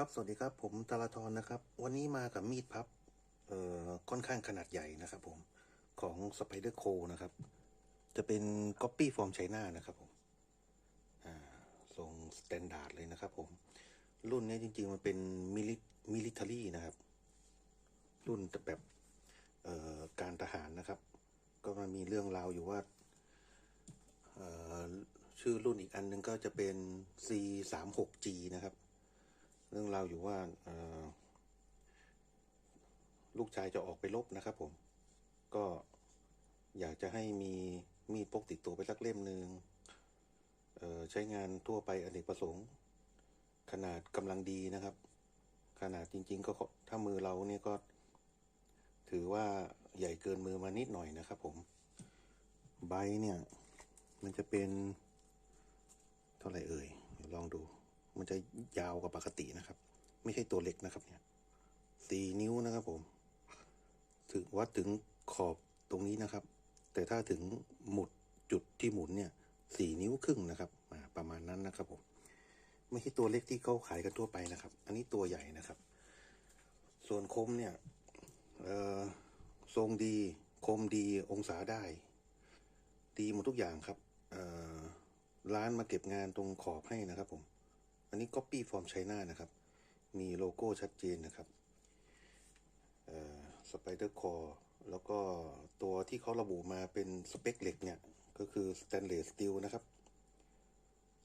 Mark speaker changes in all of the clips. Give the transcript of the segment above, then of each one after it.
Speaker 1: ครับ สวัสดีครับ ผมตาลาทรนะครับ วันนี้มากับมีดพับ เอ่อ ค่อนข้างขนาดใหญ่นะครับผม ของ Spider Co นะครับ จะเป็น Copy from China นะครับผม อ่า ทรงสแตนดาร์ดเลยนะครับผม รุ่นนี้จริงๆ มันเป็นมิลิมิลิเทอรี่นะครับ รุ่นแบบ เอ่อ การทหารนะครับ ก็มันมีเรื่องราวอยู่ว่า เอ่อ ชื่อรุ่นอีกอันหนึงก็จะเป็น C 3 6 G นะครับ เรื่องราวอยู่ว่าลูกชายจะออกไปรบนะครับผม ก็อยากจะให้มีมีดพกติดตัวไปสักเล่มหนึ่งใช้งานทั่วไปอเนกประสงค์ ขนาดกำลังดีนะครับ ขนาดจริง ๆ ก็ถ้ามือเราเนี่ยก็ ถือว่าใหญ่เกินมือมานิดหน่อยนะครับ ผม ใบเนี่ย มันจะเป็น เท่าไหร่เอ่ยลองดู มันจะยาวกว่าปกตินะครับ ไม่ใช่ตัวเล็กนะครับเนี่ยสี่นิ้วนะครับผม ถึงวัดถึงขอบตรงนี้นะครับ แต่ถ้าถึงหมุดจุดที่หมุนเนี่ยสี่นิ้วครึ่งนะครับประมาณนั้นนะครับผม ไม่ใช่ตัวเล็กที่เขาขายกันทั่วไปนะครับ อันนี้ตัวใหญ่นะครับ ส่วนคมเนี่ยทรงดีคมดีองศาได้ ดีหมดทุกอย่างครับร้านมาเก็บงานตรงขอบให้นะครับผม อันนี้ Copy from China นะครับ มีโลโก้ชัดเจนนะครับเอ่อ Spider Core แล้วก็ตัวที่เขาระบุมาเป็นสเปคเหล็กเนี่ย ก็คือ Stainless Steel นะครับ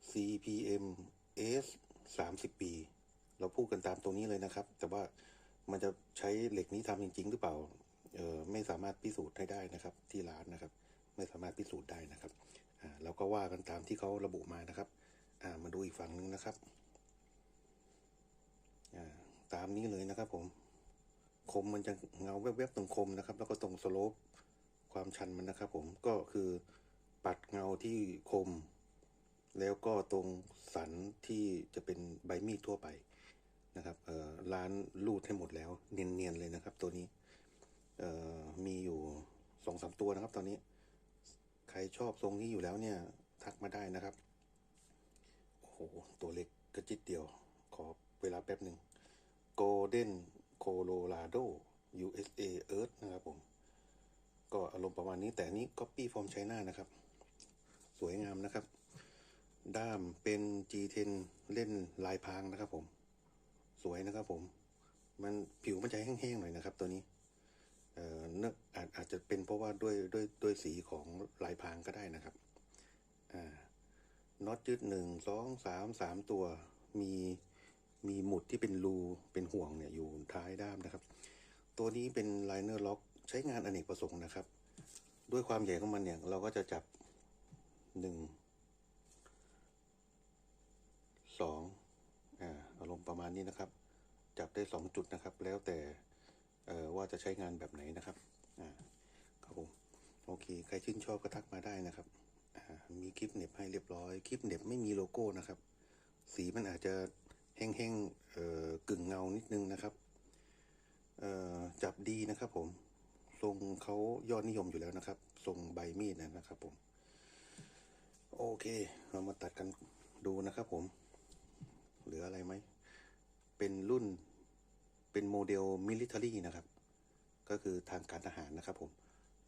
Speaker 1: CPM S 30 ปี เราพูดกันตามตรงนี้เลยนะครับ แต่ว่ามันจะใช้เหล็กนี้ทำจริง ๆ หรือเปล่าเออไม่สามารถพิสูจน์ให้ได้นะครับ ที่ร้านนะครับ ไม่สามารถพิสูจน์ได้นะครับอ่าเราก็ว่ากันตามที่เขาระบุมานะครับ อ่ามาดูอีกฝั่งหนึ่งนะครับ ตามนี้เลยนะครับ ผม คมมันจะเงาแวบๆตรงคมนะครับ แล้วก็ตรงสโลปความชันมันนะครับ ผมก็คือปัดเงาที่คม แล้วก็ตรงสันที่จะเป็นใบมีดทั่วไปนะครับเอ่อร้านรูดให้หมดแล้ว เนียนๆเลยนะครับ ตัวนี้เอ่อมีอยู่สองสามตัวนะครับ ตอนนี้ ใครชอบทรงนี้อยู่แล้วเนี่ย ทักมาได้นะครับโอ้โหตัวเล็กกระจิตเดียว ขอเวลาแป๊บหนึ่ง Golden Colorado USA Earth นะครับผม ก็อารมณ์ประมาณนี้แต่นี้ Copy from China นะครับ สวยงามนะครับ ด้ามเป็น G10 เล่นลายพรางนะครับผม สวยนะครับผม มันผิวมันจะแห้งๆหน่อยนะครับตัวนี้ เอ่อเนื่ออาจอาจจะเป็นเพราะว่าด้วยด้วยด้วยสีของลายพรางก็ได้นะครับ อ่าน็อตยึดหนึ่งสองสามสามตัวมี มีหมุดที่เป็นรูเป็นห่วงเนี่ยอยู่ท้ายด้ามนะครับ ตัวนี้เป็นไลเนอร์ล็อกใช้งานอเนกประสงค์นะครับ ด้วยความใหญ่ของมันเนี่ย เราก็จะจับหนึ่งสองอ่าอารมณ์ประมาณนี้นะครับ จับได้สองจุดนะครับ แล้วแต่อ่อว่าจะใช้งานแบบไหนนะครับอ่าครับผมโอเค ใครชื่นชอบก็ทักมาได้นะครับอ่ามีคลิปเน็บให้เรียบร้อย คลิปเน็บไม่มีโลโก้นะครับ สีมันอาจจะ แห้งๆเอ่อกึ่งเงานิดนึงนะครับเอ่อจับดีนะครับ ผมทรงเขายอดนิยมอยู่แล้วนะครับ ทรงใบมีดนะครับ ผม โอเค เรามาตัดกันดูนะครับ ผม เหลืออะไรไหม เป็นรุ่นเป็นโมเดลมิลิเ a อรี่นะครับ ก็คือทางการทหารนะครับ ผม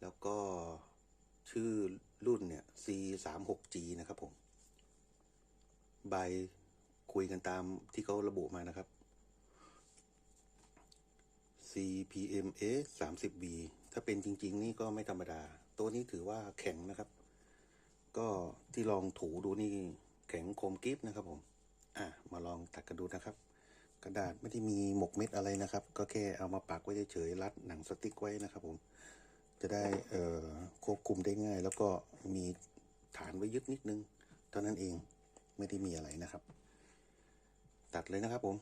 Speaker 1: แล้วก็ชื่อรุ่นเนี่ย C 3 6 G นะครับผม ใบ คุยกันตามที่เขาระบุมานะครับ CPMS 30B ถ้าเป็นจริง ๆ นี่ก็ไม่ธรรมดา ตัวนี้ถือว่าแข็งนะครับ ก็ที่ลองถูดูนี่แข็งคมกริฟนะครับผม อะ มาลองตัดกันดูนะครับ กระดาษไม่ได้มีหมกเม็ดอะไรนะครับ ก็แค่เอามาปักไว้เฉยๆรัดหนังสติ๊กไว้นะครับผม จะได้เอ่อควบคุมได้ง่าย แล้วก็มีฐานไว้ยึดนิดนึง เท่านั้นเองไม่ได้มีอะไรนะครับ ตัดเลยนะครับผม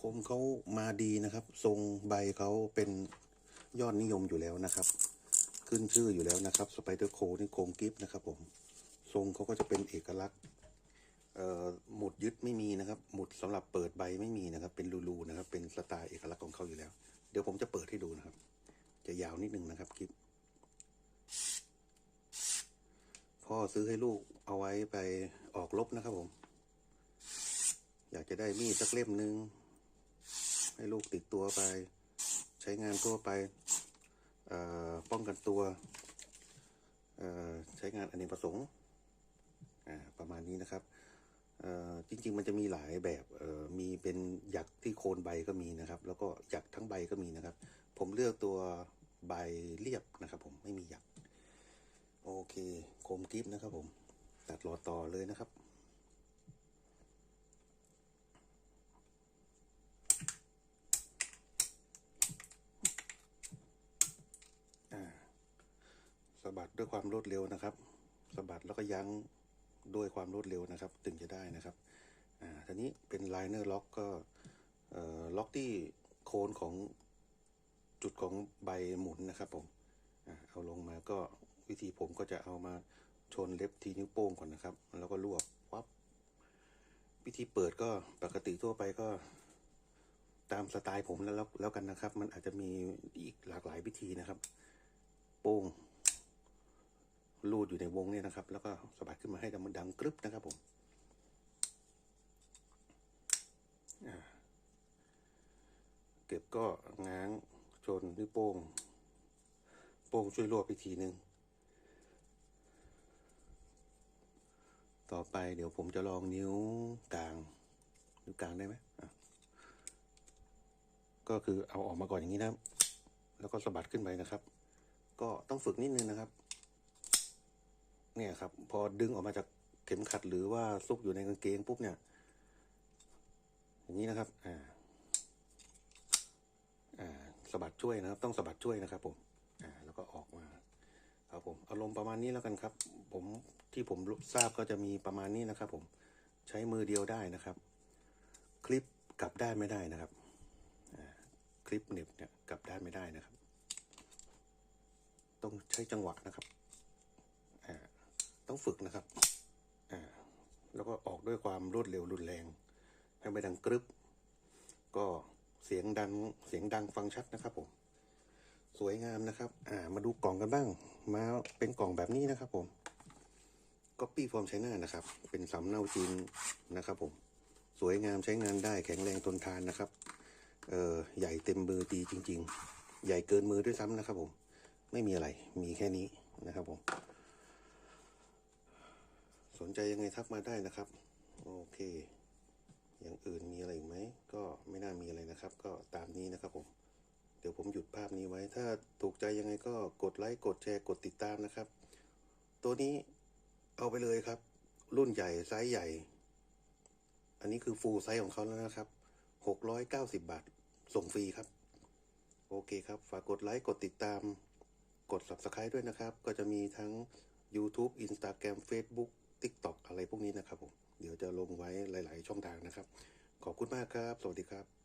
Speaker 1: คมเขามาดีนะครับ ทรงใบเขาเป็นยอดนิยมอยู่แล้วนะครับ ขึ้นชื่ออยู่แล้วนะครับ สไปเดอร์โคนี่โคมกิฟต์นะครับผม ทรงเขาก็จะเป็นเอกลักษณ์ หมุดยึดไม่มีนะครับ หมุดสำหรับเปิดใบไม่มีนะครับ เป็นรูๆนะครับ เป็นสไตล์เอกลักษณ์ของเขาอยู่แล้ว เดี๋ยวผมจะเปิดให้ดูนะครับ จะยาวนิดนึงนะครับคลิป พ่อซื้อให้ลูกเอาไว้ไปออกรบนะครับผม อยากจะได้มีดสักเล่มหนึ่งให้ลูกติดตัวไป ใช้งานทั่วไปป้องกันตัวใช้งานอเนกประสงค์ประมาณนี้นะครับ จริง ๆ มันจะมีหลายแบบมีเป็นหยักที่โคนใบก็มีนะครับ แล้วก็หยักทั้งใบก็มีนะครับ ผมเลือกตัวใบเรียบนะครับ ผมไม่มีหยัก โอเคโคมกิฟนะครับ ผม ตัดหลอดต่อเลยนะครับสะบัดด้วยความรวดเร็วนะครับสะบัดแล้วก็ยั้ง ด้วยความรวดเร็วนะครับ ถึงจะได้นะครับอ่าทีนี้เป็นไลเนอร์ล็อกก็เอ่อล็อกที่โคนของจุดของใบหมุนนะครับผมอ่าเอาลงมาก็วิธีผมก็จะเอามาชนเล็บทีนิ้วโป้งก่อนนะครับ แล้วก็รวบวับวิธีเปิดก็ปกติทั่วไปก็ตามสไตล์ผมแล้วแล้วกันนะครับ มันอาจจะมีอีกหลากหลายวิธีนะครับ โป้ง ลูดอยู่ในวงนี่นะครับ แล้วก็สะบัดขึ้นมาให้มันดังกรึบนะครับผมเก็บก็ง้างชนนิ้วโป้ง โป้งช่วยรวบอีกทีหนึ่งต่อไปเดี๋ยวผมจะลองนิ้วกลาง นิ้วกลางได้ไหมก็คือเอาออกมาก่อนอย่างนี้นะ แล้วก็สะบัดขึ้นไปนะครับ ก็ต้องฝึกนิดนึงนะครับ เนี่ยครับ พอดึงออกมาจากเข็มขัดหรือว่าซุกอยู่ในกางเกงปุ๊บเนี่ย อย่างนี้นะครับ อ่า อ่าสะบัดช่วยนะครับ ต้องสะบัดช่วยนะครับ ผม อ่า แล้วก็ออกมา ครับผม อารมณ์ประมาณนี้แล้วกันครับ ผมที่ผมทราบก็จะมีประมาณนี้นะครับ ผม ใช้มือเดียวได้นะครับ คลิปกลับได้ไม่ได้นะครับ คลิปเหน็บเนี่ยกลับได้ไม่ได้นะครับ ต้องใช้จังหวะนะครับ ต้องฝึกนะครับอ่าแล้วก็ออกด้วยความรวดเร็วรุนแรง ให้ไม่ดังกรึบ ก็เสียงดังเสียงดังฟังชัดนะครับผม สวยงามนะครับ อ่า มาดูกล่องกันบ้าง มาเป็นกล่องแบบนี้นะครับผมก็ปี้ฟอร์มใช้หน้านะครับ เป็นสำเนาจีนนะครับผม สวยงามใช้งานได้แข็งแรงทนทานนะครับ เอ่อ ใหญ่เต็มมือดีจริง ๆ ใหญ่เกินมือด้วยซ้ำนะครับผม ไม่มีอะไร มีแค่นี้นะครับผม สนใจยังไงทักมาได้นะครับ โอเค อย่างอื่นมีอะไรอีกไหม ก็ไม่น่ามีอะไรนะครับ ก็ตามนี้นะครับผม เดี๋ยวผมหยุดภาพนี้ไว้ ถ้าถูกใจยังไงก็กดไลค์ กดแชร์ กดติดตามนะครับ ตัวนี้เอาไปเลยครับ รุ่นใหญ่ไซส์ใหญ่ อันนี้คือฟูลไซส์ของเขาแล้วนะครับหกร้อยเก้าสิบบาท ส่งฟรีครับ โอเคครับ ฝากกดไลค์ กดติดตาม กด subscribe ด้วยนะครับ ก็จะมีทั้ง YouTube Instagram Facebook ติ๊กต็อกอะไรพวกนี้นะครับผม เดี๋ยวจะลงไว้หลาย ๆ ช่องทางนะครับ ขอบคุณมากครับ สวัสดีครับ